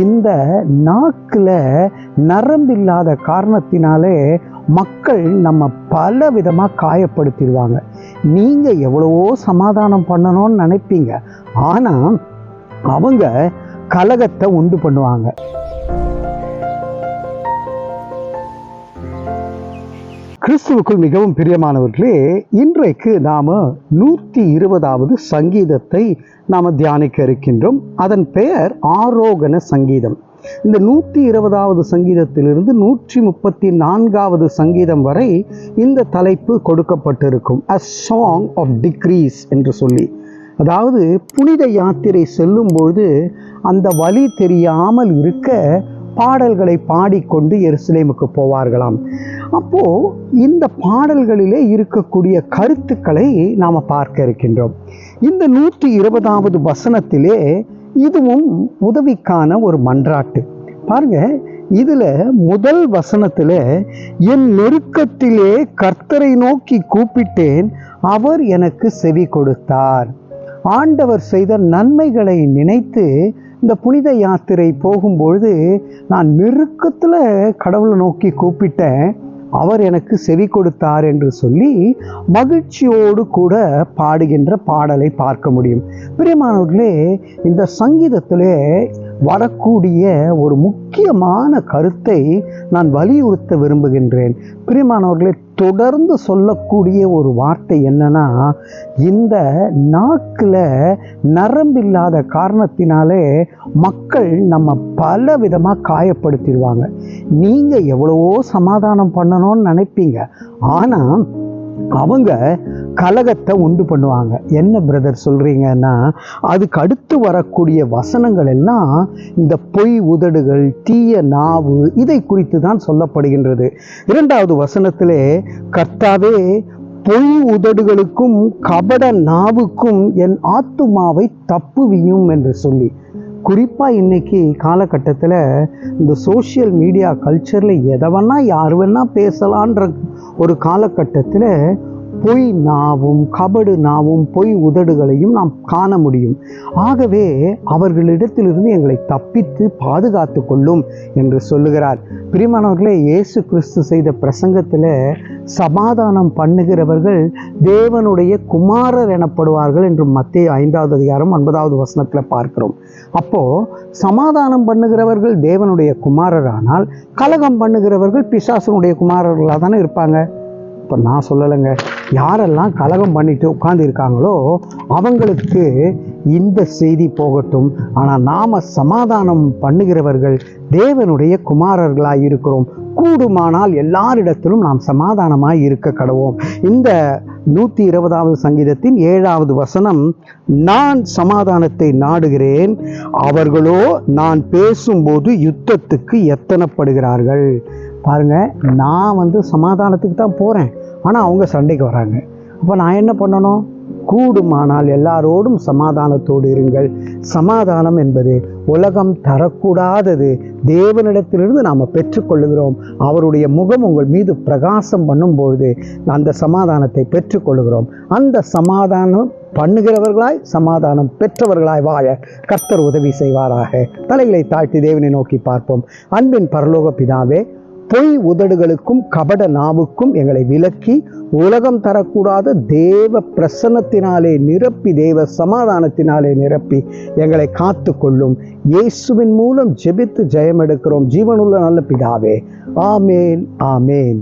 இந்த நாக்கில் நரம்பில்லாத காரணத்தினாலே மக்கள் நம்ம பல விதமாக காயப்படுத்திடுவாங்க. நீங்கள் எவ்வளவோ சமாதானம் பண்ணணும்னு நினைப்பீங்க. ஆனால் அவங்க கலகத்தை உண்டு பண்ணுவாங்க. கிறிஸ்துவுக்குள் மிகவும் பிரியமானவர்களே இன்றைக்கு நாம் நூற்றி இருபதாவது சங்கீதத்தை நாம் தியானிக்க இருக்கின்றோம். அதன் பெயர் ஆரோகண சங்கீதம். இந்த நூற்றி இருபதாவது சங்கீதத்திலிருந்து நூற்றி முப்பத்தி நான்காவது சங்கீதம் வரை இந்த தலைப்பு கொடுக்கப்பட்டிருக்கும். அ சாங் ஆஃப் டிக்ரீஸ் என்று சொல்லி. அதாவது புனித யாத்திரை செல்லும்பொழுது அந்த வழி தெரியாமல் இருக்க பாடல்களை பாடிக்கொண்டு எருசலேமுக்கு போவார்களாம். அப்போ இந்த பாடல்களிலே இருக்கக்கூடிய கருத்துக்களை நாம் பார்க்க இருக்கின்றோம். இந்த நூற்றி இருபதாவது வசனத்திலே இதுவும் உதவிக்கான ஒரு மன்றாட்டு. பாருங்க இதில் முதல் வசனத்தில் என் நெருக்கத்திலே கர்த்தரை நோக்கி கூப்பிட்டேன் அவர் எனக்கு செவி கொடுத்தார். ஆண்டவர் செய்த நன்மைகளை நினைத்து இந்த புனித யாத்திரை போகும்பொழுது நான் நெருக்கத்தில் கடவுளை நோக்கி கூப்பிட்டேன் அவர் எனக்கு செவி கொடுத்தார் என்று சொல்லி மகிழ்ச்சியோடு கூட பாடுகின்ற பாடலை பார்க்க முடியும். பிரியமானவர்களே இந்த சங்கீதத்திலே வரக்கூடிய ஒரு முக்கியமான கருத்தை நான் வலியுறுத்த விரும்புகின்றேன். பிரியமானவர்களே தொடர்ந்து சொல்லக்கூடிய ஒரு வார்த்தை என்னன்னா இந்த நாக்கில் நரம்பில்லாத காரணத்தினாலே மக்கள் நம்ம பல விதமாக காயப்படுத்திடுவாங்க. நீங்கள் எவ்வளவோ சமாதானம் பண்ணணும்னு நினைப்பீங்க. ஆனால் அவங்க கலகத்தை உண்டு பண்ணுவாங்க. என்ன பிரதர் சொல்கிறீங்கன்னா அதுக்கு அடுத்து வரக்கூடிய வசனங்கள் எல்லாம் இந்த பொய் உதடுகள் தீய நாவு இதை குறித்து தான் சொல்லப்படுகின்றது. இரண்டாவது வசனத்திலே கர்த்தாவே பொய் உதடுகளுக்கும் கபட நாவுக்கும் என் ஆத்துமாவை தப்புவியும் என்று சொல்லி. குறிப்பாக இன்னைக்கு காலகட்டத்தில் இந்த சோஷியல் மீடியா கல்ச்சரில் எதை வேணால் யார் வேணால் பேசலான்ற ஒரு காலகட்டத்தில் பொய் நாவும் கபடு நாவும் பொய் உதடுகளையும் நாம் காண முடியும். ஆகவே அவர்களிடத்திலிருந்து எங்களை தப்பித்து பாதுகாத்து கொள்ளும் என்று சொல்லுகிறார். பிரிமானவர்களே இயேசு கிறிஸ்து செய்த பிரசங்கத்தில் சமாதானம் பண்ணுகிறவர்கள் தேவனுடைய குமாரர் எனப்படுவார்கள் என்று மத்திய ஐந்தாவது அதிகாரம் ஒன்பதாவது வசனத்தில் பார்க்கிறோம். அப்போ சமாதானம் பண்ணுகிறவர்கள் தேவனுடைய குமாரரானால் கலகம் பண்ணுகிறவர்கள் பிசாசனுடைய குமாரர்களாக தானே இருப்பாங்க. இப்போ நான் சொல்லலைங்க. யாரெல்லாம் கலகம் பண்ணிட்டு உட்காந்துருக்காங்களோ அவங்களுக்கு இந்த செய்தி போகட்டும். ஆனால் நாம் சமாதானம் பண்ணுகிறவர்கள் தேவனுடைய குமாரர்களாக இருக்கிறோம். கூடுமானால் எல்லாரிடத்திலும் நாம் சமாதானமாக இருக்க கடவோம். இந்த நூற்றி இருபதாவது சங்கீதத்தின் ஏழாவது வசனம் நான் சமாதானத்தை நாடுகிறேன். அவர்களோ நான் பேசும்போது யுத்தத்துக்கு எத்தனப்படுகிறார்கள்? பாருங்க நான் வந்து சமாதானத்துக்கு தான் போகிறேன் ஆனால் அவங்க சண்டைக்கு வராங்க. அப்போ நான் என்ன பண்ணணும்? கூடுமானால் எல்லாரோடும் சமாதானத்தோடு இருங்கள். சமாதானம் என்பது உலகம் தரக்கூடாதது. தேவனிடத்திலிருந்து நாம் பெற்றுக்கொள்ளுகிறோம். அவருடைய முகம் உங்கள் மீது பிரகாசம் பண்ணும்பொழுது அந்த சமாதானத்தை பெற்றுக்கொள்ளுகிறோம். அந்த சமாதானம் பண்ணுகிறவர்களாய் சமாதானம் பெற்றவர்களாய் வாழ கர்த்தர் உதவி செய்வாராக. தலைகளை தாழ்த்தி தேவனை நோக்கி பார்ப்போம். அன்பின் பரலோக பிதாவே பொய் உதடுகளுக்கும் கபட நாவுக்கும் எங்களை விலக்கி உலகம் தரக்கூடாத தேவ பிரசன்னத்தினாலே நிரப்பி தேவ சமாதானத்தினாலே நிரப்பி எங்களை காத்து கொள்ளும் இயேசுவின் மூலம் ஜெபித்து ஜெயம் எடுக்கிறோம் ஜீவனுள்ள நல்ல பிதாவே. ஆமேன் ஆமேன்.